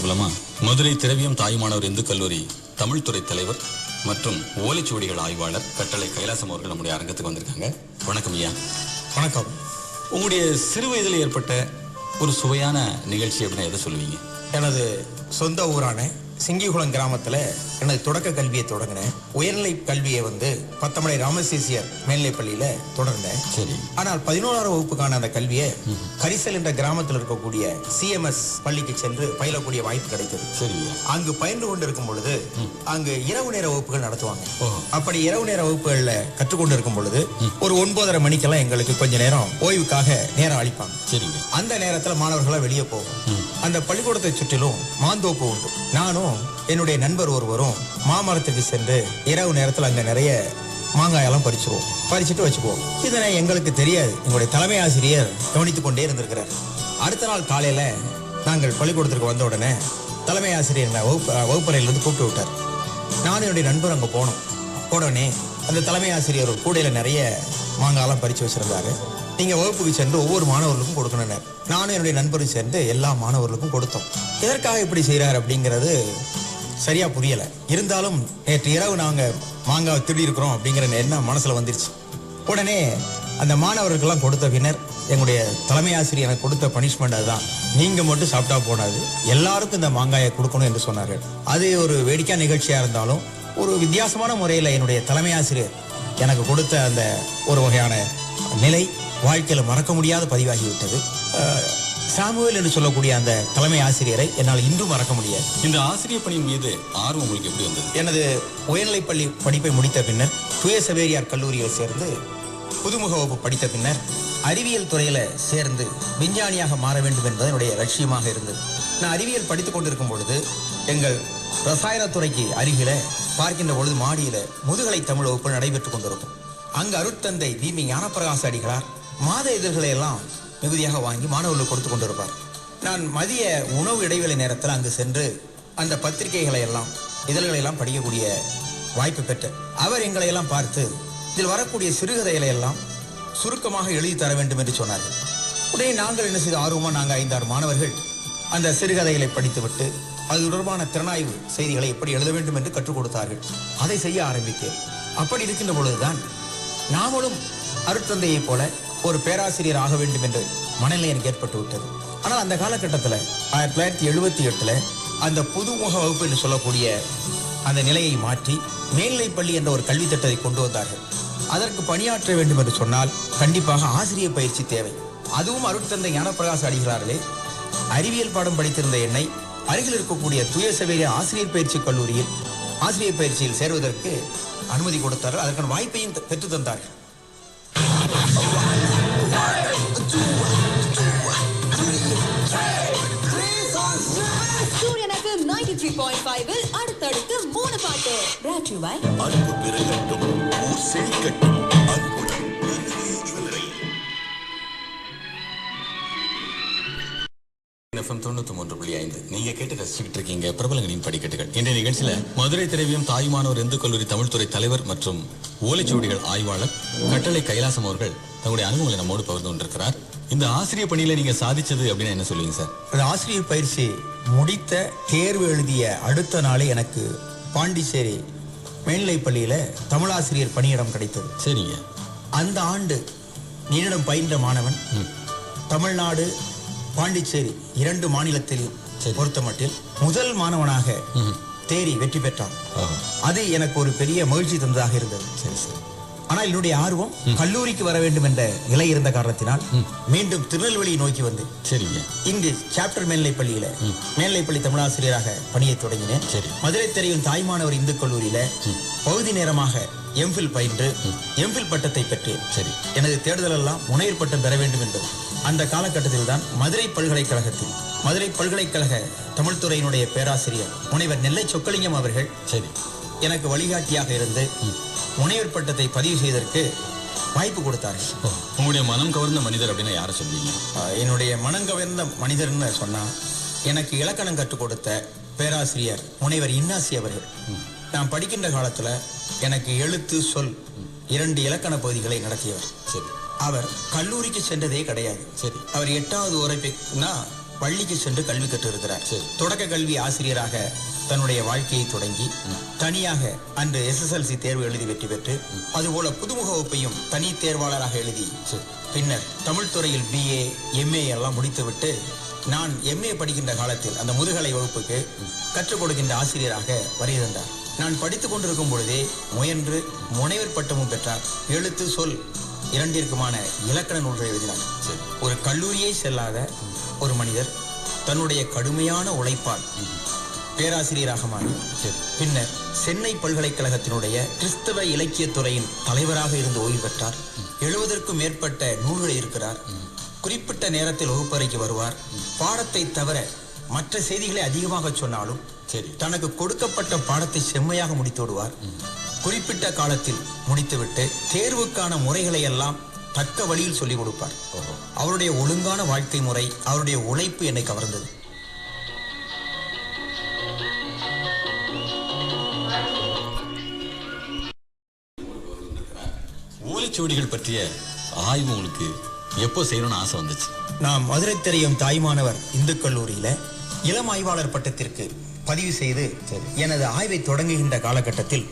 பிரபலமா மதுரை திரவியம் தாய்மானவர் இந்து கல்லூரி தமிழ் துறை தலைவர் மற்றும் ஓலைச்சுவடிகள் ஆய்வாளர் கட்டளை கைலாசம் அவர்கள் நம்முடைய அரங்கத்துக்கு வந்திருக்காங்க. வணக்கம் ஐயா. வணக்கம். உங்களுடைய சிறு வயதில் ஏற்பட்ட ஒரு சுவையான நிகழ்ச்சி அப்படின்னா எதை சொல்லுவீங்க? எனது சொந்த ஊரான சிங்கிகுளம் கிராமத்தில் எனது தொடக்க கல்வியை தொடங்கினேன். உயர்நிலை கல்வியை வந்து பத்தமடை ராமசேசியர் மேல்நிலைப் பள்ளியில் தொடர்ந்தேன். சரி. ஆனால் பதினோராம் வகுப்புக்கான அந்த கல்வியை கரிசல் என்ற கிராமத்தில் இருக்கக்கூடிய சிஎம்எஸ் பள்ளிக்கு சென்று பயிலக்கூடிய வாய்ப்பு கிடைத்தது. சரி. அங்கு பயின்று கொண்டிருக்கும் பொழுது அங்கு இரவு நேர வகுப்புகள் நடத்துவாங்க. அப்படி இரவு நேர வகுப்புகள்ல கற்றுக்கொண்டு இருக்கும் பொழுது ஒரு ஒன்பதரை மணிக்கெல்லாம் எங்களுக்கு கொஞ்ச நேரம் ஓய்வுக்காக நேரம் அளிப்பாங்க. சரிங்க அந்த நேரத்துல மாணவர்களா வெளியே போகும். அந்த பள்ளிக்கூடத்தை சுற்றிலும் மாந்தோப்பு உண்டு. நானும் என்னுடைய நண்பர் ஒருவரும் மாமரத்துக்கு சென்று இரவு நேரத்தில் அங்கே நிறைய மாங்காயெல்லாம் பறிச்சிருவோம். பறிச்சுட்டு வச்சுக்குவோம். இதனை எங்களுக்கு தெரியாது. எங்களுடைய தலைமை ஆசிரியர் கவனித்துக் கொண்டே இருந்திருக்கிறார். அடுத்த நாள் காலையில நாங்கள் பள்ளிக்கூடத்திற்கு வந்த உடனே தலைமை ஆசிரியர் என்னை வகுப்பு வகுப்பறையிலிருந்து கூப்பிட்டு விட்டார். நானும் என்னுடைய நண்பர் அங்கே போனோம். உடனே அந்த தலைமை ஆசிரியர் கூடையில் நிறைய மாங்காயெல்லாம் பறித்து வச்சுருந்தாரு. நீங்கள் வகுப்புக்கு சென்று ஒவ்வொரு மாணவர்களுக்கும் கொடுக்கணும் நானும் என்னுடைய நண்பரும் சேர்ந்து எல்லா மாணவர்களுக்கும் கொடுத்தோம். எதற்காக இப்படி செய்கிறார் அப்படிங்கிறது சரியா புரியலை. இருந்தாலும் நேற்று இரவு நாங்கள் மாங்காய் திருடி இருக்கிறோம் அப்படிங்கிற எண்ணம் மனசில் வந்துருச்சு. உடனே அந்த மாணவர்களுக்கெல்லாம் கொடுத்த பின்னர் எங்களுடைய தலைமை ஆசிரியர் எனக்கு கொடுத்த பனிஷ்மெண்ட் அதுதான். நீங்க மட்டும் சாப்பிட்டா போனாது எல்லாருக்கும் இந்த மாங்காயை கொடுக்கணும் என்று சொன்னார்கள் அது ஒரு வேடிக்கை நிகழ்ச்சியா இருந்தாலும் ஒரு வித்தியாசமான முறையில் என்னுடைய தலைமை ஆசிரியர் எனக்கு கொடுத்த அந்த ஒரு வகையான நிலை வாழ்க்கையில் மறக்க முடியாத பதிவாகிவிட்டது. சாமுவேல் என்று சொல்லக்கூடிய அந்த தலைமை ஆசிரியரை என்னால் இன்றும் மறக்க முடியாது. இந்த ஆசிரியர் பணியின் மீது ஆர்வம் உங்களுக்கு எப்படி வந்தது? எனது உயர்நிலைப் பள்ளி படிப்பை முடித்த பின்னர் தூய சவேரியார் கல்லூரியில் சேர்ந்து புதுமுக வகுப்பு படித்த பின்னர் அறிவியல் துறையில சேர்ந்து விஞ்ஞானியாக மாற வேண்டும் என்பது என்னுடைய லட்சியமாக இருந்தது. நான் அறிவியல் படித்துக் கொண்டிருக்கும் பொழுது எங்கள் ரசாயனத்துறைக்கு அருகில பார்க்கின்ற பொழுது மாடியில முதுகலை தமிழ் வகுப்பு நடைபெற்றுக் கொண்டிருக்கும். அங்கு அருட்தந்தை பிமி ஞானப்பிரகாச அடிகளார் மாத இதழ்களை எல்லாம் மிகுதியாக வாங்கி மாணவர்களுக்கு கொடுத்து கொண்டிருப்பார். நான் மதிய உணவு இடைவேளை நேரத்தில் அங்கு சென்று அந்த பத்திரிகைகளை எல்லாம் இதழ்களை எல்லாம் படிக்கக்கூடிய வாய்ப்பு பெற்றேன் அவர் எங்களை எல்லாம் பார்த்து இதில் வரக்கூடிய சிறுகதைகளை எல்லாம் சுருக்கமாக எழுதி தர வேண்டும் என்று சொன்னார்கள். உடனே நாங்கள் என்ன செய்த ஆர்வமாக நாங்கள் ஐந்தாறு மாணவர்கள் அந்த சிறுகதைகளை படித்துவிட்டு அது தொடர்பான திறனாய்வு செய்திகளை எப்படி எழுத வேண்டும் என்று கற்றுக் கொடுத்தார்கள். அதை செய்ய ஆரம்பித்தேன். அப்படி இருக்கின்ற பொழுதுதான் நாமளும் அருட்தந்தையைப் போல ஒரு பேராசிரியர் ஆக வேண்டும் என்று மனநிலை எனக்கு ஏற்பட்டு விட்டது. ஆனால் அந்த காலகட்டத்தில் ஆயிரத்தி தொள்ளாயிரத்தி எழுபத்தி எட்டில் அந்த புதுமுக வகுப்பு என்று சொல்லக்கூடிய அந்த நிலையை மாற்றி மேல்நிலைப் பள்ளி என்ற ஒரு கல்வி திட்டத்தை கொண்டு வந்தார்கள். அதற்கு பணியாற்ற வேண்டும் என்று சொன்னால் கண்டிப்பாக ஆசிரியர் பயிற்சி தேவை. அதுவும் அருட்தந்தை ஞானப்பிரகாச அடிகளார்களே அறிவியல் பாடம் படித்திருந்த என்னை அருகில் இருக்கக்கூடிய தூய சவேரிய ஆசிரியர் பயிற்சி கல்லூரியில் ஆசிரியர் பயிற்சியில் சேருவதற்கு அனுமதி கொடுத்தார்கள். அதற்கான வாய்ப்பையும் பெற்றுத்தந்தார்கள் தந்தார்கள். அடுத்தடுத்து மூணு பாட்டு. brought to you அன்பு பெருகட்டும் ஊர் செழிக்கட்டும். எஃப்எம் தொண்ணூத்தி மூன்று புள்ளி ஐந்து. நீங்க கேட்டு ரசிச்சுக்கிட்டு இருக்கீங்க பிரபலங்களின் படிக்கட்டுகள். இன்றைய நிகழ்ச்சியில மதுரை திரவியம் தாய்மானவர் இந்து கல்லூரி தமிழ்துறை தலைவர் மற்றும் ஓலைச்சுவடிகள் ஆய்வாளர் கட்டளை கைலாசம் அவர்கள் தங்களுடைய அனுபவங்களை நம்மோடு பகிர்ந்து கொண்டிருக்கிறார். இந்த ஆசிரியர் பணியில நீங்க சாதிச்சது அப்படின்னு என்ன சொல்லுவீங்க சார்? ஆசிரியர் பயிற்சி முடித்த தேர்வு எழுதிய அடுத்த நாளே எனக்கு பாண்டிச்சேரி மேல்நிலைப் பள்ளியில தமிழாசிரியர் பணியிடம் கிடைத்தது. சரிங்க. அந்த ஆண்டு என்னிடம் பயின்ற மாணவன் தமிழ்நாடு பாண்டிச்சேரி இரண்டு மாநிலத்தில் சரி. பொறுத்தமட்டில் முதல் மாணவனாக தேறி வெற்றி பெற்றான். அது எனக்கு ஒரு பெரிய மகிழ்ச்சி தந்ததாக இருந்தது சரி சரி ஆனால் என்னுடைய ஆர்வம் கல்லூரிக்கு வர வேண்டும் என்ற நிலை இருந்த காரணத்தினால் மீண்டும் திருநெல்வேலியை நோக்கி வந்தேன் சரிங்க. இங்கு சாப்டர் மேல்நிலைப் பள்ளியில மேல்நிலைப் பள்ளி தமிழாசிரியராக பணியை தொடங்கினேன். சரி. மதுரை தெரியும் தாய்மானவர் இந்து கல்லூரியில பகுதி நேரமாக எம்ஃபில் பயின்று எம்ஃபில் பட்டத்தை பெற்றேன் சரி. எனது தேடுதல் எல்லாம் முனைவர் பட்டம் பெற வேண்டும் என்பது. அந்த காலகட்டத்தில் தான் மதுரை பல்கலைக்கழகத்தில் மதுரை பல்கலைக்கழக தமிழ் துறையினுடைய பேராசிரியர் முனைவர் நெல்லை சொக்கலிங்கம் அவர்கள் சரி. எனக்கு வழிகாட்டியாக இருந்து முனைவர் பட்டத்தை பதிவு செய்ததற்கு வாய்ப்பு கொடுத்தார்கள் ஓ, உங்களுடைய மனம் கவர்ந்த மனிதர் அப்படின்னு யாரை சொல்வீங்க? என்னுடைய மனங்கவர்ந்த மனிதர்னு சொன்னா எனக்கு இலக்கணம் கற்றுக் கொடுத்த பேராசிரியர் முனைவர் இன்னாசி அவர்கள். நான் படிக்கின்ற காலத்துல எனக்கு எழுத்து சொல் இரண்டு இலக்கண பகுதிகளை நடத்தியவர். சரி. அவர் கல்லூரிக்கு சென்றதே கிடையாது. சரி. அவர் எட்டாவது உரைப்புனா பள்ளிக்கு சென்று கல்வி கற்றிருக்கிறார். தொடக்க கல்வி ஆசிரியராக தன்னுடைய வாழ்க்கையை தொடங்கி தனியாக அன்று எஸ்எஸ்எல்சி தேர்வு எழுதி வெற்றி பெற்று அதுபோல புதுமுக வகுப்பையும் தனி தேர்வாளராக எழுதி பின்னர் தமிழ் துறையில் பிஏ எம்ஏ எல்லாம் முடித்துவிட்டு நான் எம்ஏ படிக்கின்ற காலத்தில் அந்த முதுகலை வகுப்புக்கு கற்றுக் கொடுக்கின்ற ஆசிரியராக வருகை தந்தார். நான் படித்துக் கொண்டிருக்கும் பொழுதே முயன்று முனைவர் பட்டமும் பெற்றார். எழுத்து சொல் இரண்டிற்குமான இலக்கண நூல்களை எழுதினார். ஒரு கல்லூரியை செல்லாத ஒரு மனிதர் தன்னுடைய கடுமையான உழைப்பால் பேராசிரியராக மாறி பின்னர் சென்னை பல்கலைக்கழகத்தினுடைய கிறிஸ்தவ இலக்கியத் துறையின் தலைவராக இருந்து ஓய்வு பெற்றார். எழுபதற்கும் மேற்பட்ட நூல்கள் இருக்கிறார். குறிப்பிட்ட நேரத்தில் வகுப்பறைக்கு வருவார். பாடத்தை தவிர மற்ற செய்திகளை அதிகமாக சொன்னாலும் சரி. தனக்கு கொடுக்கப்பட்ட பாடத்தை செம்மையாக முடித்து விடுவார். குறிப்பிட்ட காலத்தில் முடித்துவிட்டு தேர்வுக்கான முறைகளை எல்லாம் தக்க வழியில் சொல்லிக் கொடுப்பார். அவருடைய ஒழுங்கான வாழ்க்கை முறை அவருடைய உழைப்பு என்னை கவர்ந்தது. ஓலைச்சுவடிகள் பற்றிய ஆய்வு உங்களுக்கு எப்போ செய்யணும்னு ஆசை வந்துச்சு? நாம் மதுரை தெரியும் தாய்மானவர் இந்து கல்லூரியில இளம் ஆய்வாளர் பட்டத்திற்கு பதிவு செய்து எனது ஆய்வை தொடங்குகின்ற காலகட்டத்தில்.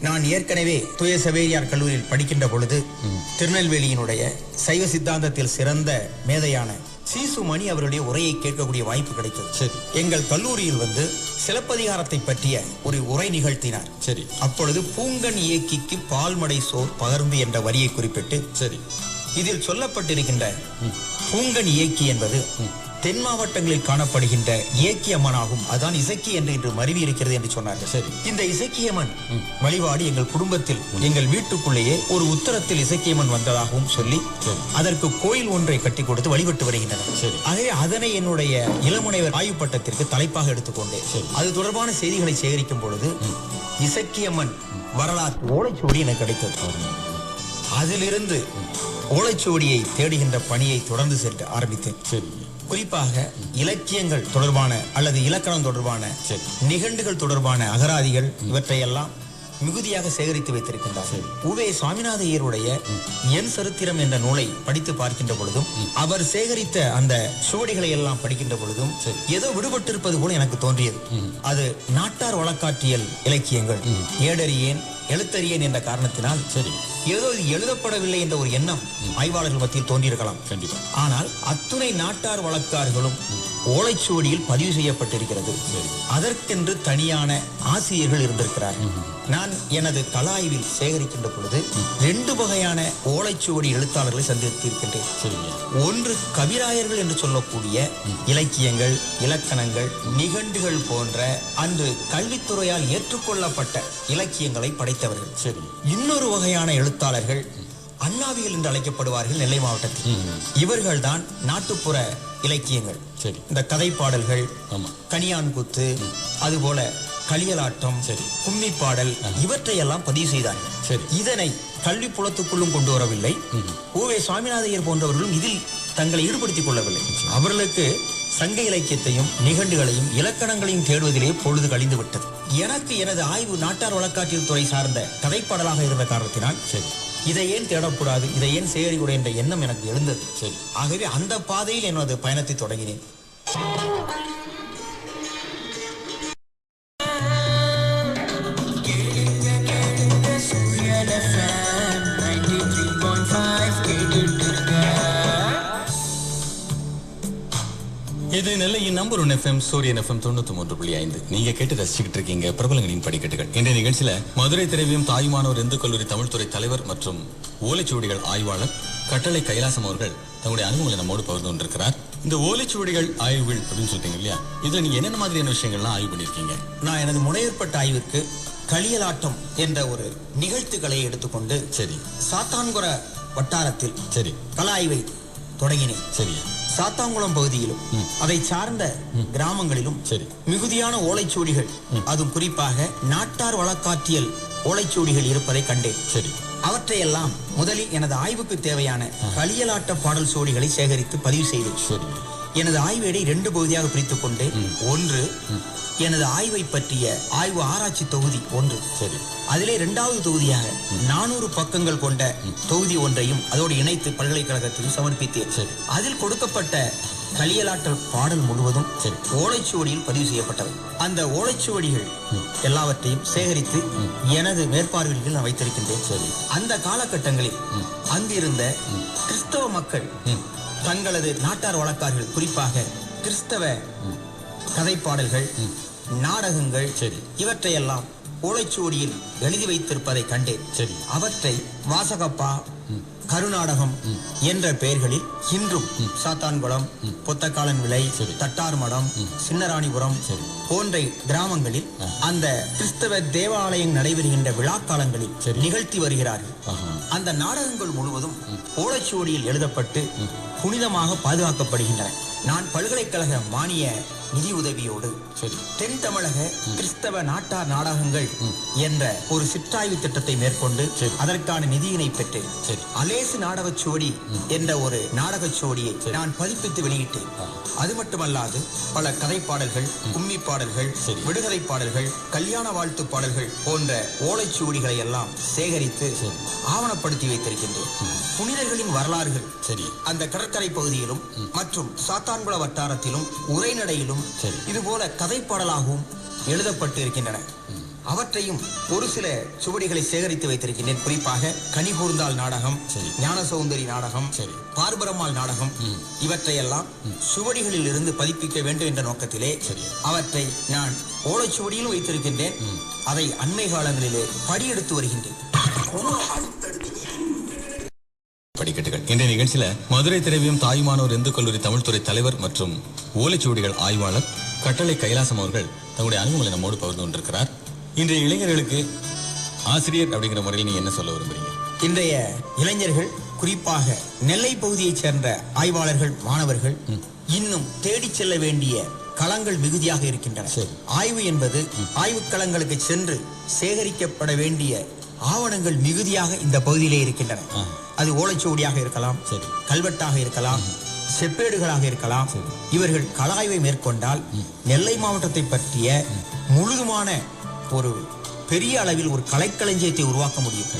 நான் ஏற்கனவே தூய சவேரியார் கல்லூரியில் படிக்கின்ற பொழுது திருநெல்வேலியினுடைய சைவ சித்தாந்தத்தில் சிறந்த மேதையான சீசு மணி அவருடைய உரையை கேட்கக்கூடிய வாய்ப்பு கிடைத்தது. சரி. எங்கள் கல்லூரியில் வந்து சிலப்பதிகாரத்தை பற்றிய ஒரு உரை நிகழ்த்தினார். சரி. அப்பொழுது பூங்கன் இயக்கிக்கு பால்மடை சோர் பகர்ந்து என்ற வரியை குறிப்பிட்டு சரி. இதில் சொல்லப்பட்டிருக்கின்ற பூங்கன் இயக்கி என்பது தென் மாவட்டங்களில் காணப்படுகின்ற இயக்கியம்மனாகும் அதான் இசக்கி என்று இன்று மருவி இருக்கிறது என்று சொன்னார்கள். சரி. இந்த இசக்கியம்மன் வழிபாடு எங்கள் குடும்பத்தில் எங்கள் வீட்டுக்குள்ளேயே ஒரு உத்தரத்தில் இசக்கியம்மன் வந்ததாகவும் சொல்லி. அதற்கு கோயில் ஒன்றை கட்டி கொடுத்து வழிபட்டு வருகின்றனர். சரி. ஆகவே அதனை என்னுடைய இளமுனைவர் ஆய்வு பட்டத்திற்கு தலைப்பாக எடுத்துக்கொண்டேன். அது தொடர்பான செய்திகளை சேகரிக்கும் பொழுது இசக்கியம்மன் வரலாற்று ஓலைச்சுவடி. எனக்கு கிடைத்தது. அதிலிருந்து ஓலைச்சுவடியை தேடுகின்ற பணியை தொடர்ந்து சென்று ஆரம்பித்தேன். சரி. குறிப்பாக இலக்கியங்கள் தொடர்பான அல்லது இலக்கணம் தொடர்பான. நிகண்டுகள் தொடர்பான அகராதிகள் இவற்றையெல்லாம் மிகுதியாக சேகரித்து வைத்திருக்கின்றார் உவே சுவாமிநாத ஐயருடைய என் சரித்திரம் என்ற நூலை படித்து பார்க்கின்ற பொழுதும் அவர் சேகரித்த அந்த சுவடிகளை எல்லாம் படிக்கின்ற பொழுதும் ஏதோ விடுபட்டிருப்பது போல எனக்கு தோன்றியது. அது நாட்டார் வழக்காற்றியல் இலக்கியங்கள். ஏடறியேன் எழுத்தறியேன் என்ற காரணத்தினால் சரி ஏதோ இது எழுதப்படவில்லை என்ற ஒரு எண்ணம் ஆய்வாளர்கள் மத்தியில் தோன்றியிருக்கலாம். கண்டிப்பா. ஆனால் அத்துணை நாட்டார் வழக்காறுகளும் ஓலைச்சுவடியில் பதிவு செய்யப்பட்டிருக்கிறது. அதற்கென்று தனியான ஆசிரியர்கள் இருந்திருக்கிறார்கள் நான் எனது கலாய்வில் சேகரிக்கின்ற பொழுது ரெண்டு வகையான ஓலைச்சுவடி எழுத்தாளர்களை சந்தித்திருக்கின்றேன். சரிங்க ஒன்று கவிராயர்கள் என்று சொல்லக்கூடிய இலக்கியங்கள் இலக்கணங்கள் நிகண்டுகள் போன்ற அன்று கல்வித்துறையால் ஏற்றுக்கொள்ளப்பட்ட இலக்கியங்களை படைத்தவர்கள். சரி இன்னொரு வகையான எழுத்தாளர்கள் அண்ணாவிகள் என்று அழைக்கப்படுவார்கள் நெல்லை மாவட்டத்தில். இவர்கள்தான் நாட்டுப்புற இலக்கியங்கள். சரி. இந்த கதை பாடல்கள் ஆமா. கனியான் குத்து அதுபோல களியலாட்டம் சரி. கும்மி பாடல் இவற்றையெல்லாம் பதிவு செய்தார்கள். சரி. இதனை கல்வி புலத்துக்குள்ளும் கொண்டு வரவில்லை. ஊவே சுவாமிநாதையர் போன்றவர்களும் இதில் தங்களை ஈடுபடுத்திக் கொள்ளவில்லை. அவர்களுக்கு சங்க இலக்கியத்தையும் நிகண்டுகளையும் இலக்கணங்களையும் தேடுவதிலே பொழுது கழிந்து விட்டது எனக்கு எனது ஆய்வு நாட்டார் வழக்காற்றியல் துறை சார்ந்த கதைப்பாடலாக இருந்த காரணத்தினால் சரி. இதை ஏன் தேடக்கூடாது? இதை ஏன் சேகரிக்கூடாது என்ற எண்ணம் எனக்கு எழுந்தது. சரி. ஆகவே அந்த பாதையில் எனது பயணத்தை தொடங்கினேன். Number one FM Suryan FM தொண்ணூத்தி மூன்று புள்ளி ஐந்து. நீங்க கேட்டு ரசிச்சுக்கிட்டு இருக்கீங்க பிரபலங்களின் படிக்கட்டுகள். இன்றைய நிகழ்ச்சியில மதுரை திரவியம் தாய்மானவர் இந்து கல்லூரி தமிழ்துறை தலைவர் மற்றும் ஓலைச்சுவடிகள் ஆய்வாளர் கட்டளை கைலாசம் அவர்கள் தங்களுடைய அனுபவங்களை நம்மோடு பகிர்ந்து கொண்டிருக்கிறார். இந்த ஓலைச்சுவடிகள் ஆய்வுகள் அப்படின்னு சொல்றீங்க இல்லையா? இதுல நீங்க என்னென்ன மாதிரியான விஷயங்கள்லாம் ஆய்வு பண்ணிருக்கீங்க நான் எனது முனையற்பட்ட ஆய்விற்கு களியலாட்டம் என்ற ஒரு நிகழ்த்துக்களை எடுத்துக்கொண்டு சரி. சாத்தான்குர வட்டாரத்தில் சரி. கல ஆய்வை தொடங்கினேன். சரியா சாத்தாங்குளம் பகுதியிலும் அதை சார்ந்த கிராமங்களிலும் சரி. மிகுதியான ஓலைச்சுவடிகள் அதுவும் குறிப்பாக நாட்டார் வழக்காற்றியல் ஓலைச்சுவடிகள் இருப்பதை கண்டேன். சரி. அவற்றையெல்லாம் முதலில் எனது ஆய்வுக்கு தேவையான களியலாட்ட பாடல் சுவடிகளை சேகரித்து பதிவு செய்தேன். சரி. எனது ஆய்வேடை இரண்டு பகுதியாக பிரித்துக் கொண்டு ஒன்று எனது ஆய்வை பற்றிய ஆய்வு ஆராய்ச்சி தொகுதி ஒன்று. சரி. அதிலே இரண்டாவது தொகுதியாக நானூறு பக்கங்கள் கொண்ட தொகுதி ஒன்றையும் அதோடு இணைத்து பல்கலைக்கழகத்தில் சமர்ப்பித்தேன். சரி. அதில் கொடுக்கப்பட்ட களியலாட்டல் பாடல் முழுவதும் சரி. ஓலைச்சுவடியில் பதிவு செய்யப்பட்டவை. அந்த ஓலைச்சுவடிகள் எல்லாவற்றையும் சேகரித்து எனது மேற்பார்வையில் நான் வைத்திருக்கின்றேன். சரி. அந்த காலகட்டங்களில் அங்கிருந்த கிறிஸ்தவ மக்கள் தங்களது நாட்டார் வழக்கார்கள் குறிப்பாக கிறிஸ்தவ கதைப்பாடல்கள் நாடகங்கள் சரி. இவற்றையெல்லாம் ஓலைச்சுவடியில் எழுதி வைத்திருப்பதை கண்டேன் சரி. அவற்றை வாசகப்பா கருநாடகம் என்ற பெயர்களில் இன்றும் சாத்தான்குளம் பொத்தக்காலன் விலை. தட்டார் மடம் சின்னராணிபுரம். போன்ற கிராமங்களில் அந்த கிறிஸ்தவ தேவாலயம் நடைபெறுகின்ற விழா காலங்களில் சரி. நிகழ்த்தி வருகிறார்கள். அந்த நாடகங்கள் முழுவதும் ஓலைச்சுவடியில் எழுதப்பட்டு புனிதமாக பாதுகாக்கப்படுகின்றன. நான் பல்கலைக்கழக மானிய நிதி உதவியோடு தென் தமிழக கிறிஸ்தவ நாட்டார் நாடகங்கள் என்ற ஒரு சிற்றாய்வு திட்டத்தை மேற்கொண்டு. அதற்கான நிதியினை பெற்று சரி. அலேசு நாடகச் சுவடி என்ற ஒரு நாடகச் சுவடியை நான் பதிப்பித்து வெளியிட்டேன். அது மட்டுமல்லாது பல கதை பாடல்கள் கும்மி பாடல்கள். விடுகதை பாடல்கள் கல்யாண வாழ்த்து பாடல்கள் போன்ற ஓலைச்சுவடிகளை எல்லாம் சேகரித்து. ஆவணப்படுத்தி வைத்திருக்கின்றேன். புனிதர்களின் வரலாறுகள் சரி. அந்த கடற்கரை பகுதியிலும் மற்றும் சாத்தான்குள வட்டாரத்திலும் உரைநடையிலும் சரி. இதுபோல கதைப்பாடலாகவும் எழுதப்பட்டு இருக்கின்றன அவற்றையும் ஒரு சில சுவடிகளை சேகரித்து வைத்திருக்கின்றேன் குறிப்பாக கனிகூர்ந்தாள் நாடகம். ஞான சௌந்தரி நாடகம். பார்பரம்மாள் நாடகம் இவற்றையெல்லாம் சுவடிகளில் இருந்து பதிப்பிக்க வேண்டும் என்ற நோக்கத்திலே. அவற்றை நான் ஓலைச்சுவடியிலும் வைத்திருக்கின்றேன் அதை அண்மை காலங்களிலே படியெடுத்து வருகின்றேன் படிக்கட்டுகள். இன்றைய நிகழ்ச்சியில மதுரை திரவியம் தாயுமானோர் இந்து கல்லூரி தமிழ்துறை தலைவர் மற்றும் ஓலைச்சுவடிகள் ஆய்வாளர் கட்டளை கைலாசம் அவர்கள் தங்களுடைய அனுபவங்களை நம்மோடு பகிர்ந்து கொண்டிருக்கிறார். இன்றைய இளைஞர்களுக்கு ஆசிரியர் அப்படிங்கிற முறையில் நீங்க என்ன சொல்ல விரும்புறீங்க? இன்றைய இளைஞர்கள் குறிப்பாக நெல்லை பகுதியைச் சேர்ந்த ஆய்வாளர்கள் மாணவர்கள் இன்னும் தேடிச் செல்ல வேண்டிய களங்கள் மிகுதியாக இருக்கின்றன. ஆய்வு என்பது ஆய்வுக் களங்களுக்கு சென்று சேகரிக்கப்பட வேண்டிய ஆவணங்கள் மிகுதியாக இந்த பகுதியிலே இருக்கின்றன. அது ஓலைச்சுவடியாக இருக்கலாம் சரி. கல்வெட்டாக இருக்கலாம் செப்பேடுகளாக இருக்கலாம். இவர்கள் களஆய்வை மேற்கொண்டால் நெல்லை மாவட்டத்தை பற்றிய முழுதுமான ஒரு பெரிய அளவில் ஒரு கலைக்களஞ்சியத்தை உருவாக்க முடியும்.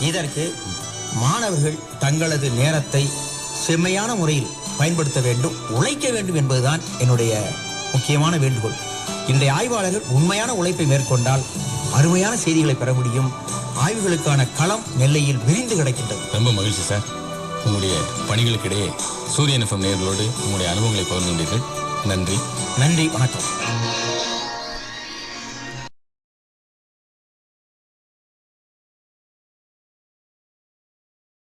இதற்கு மாணவர்கள் தங்களது நேரத்தை செம்மையான முறையில் பயன்படுத்த வேண்டும் உழைக்க வேண்டும் என்பதுதான் என்னுடைய முக்கியமான வேண்டுகோள். இன்றைய ஆய்வாளர்கள் உண்மையான உழைப்பை மேற்கொண்டால் அருமையான செய்திகளை பெற முடியும். ஆய்வுகளுக்கான களம் நெல்லையில் விரிந்து கிடக்கின்றது. ரொம்ப மகிழ்ச்சி சார். உங்களுடைய பணிகளுக்கிடையே சூரியன் எஃப்எம் நேர்களோடு உங்களுடைய அனுபவங்களை பகிர்ந்து கொண்டீர்கள். நன்றி. நன்றி வணக்கம்.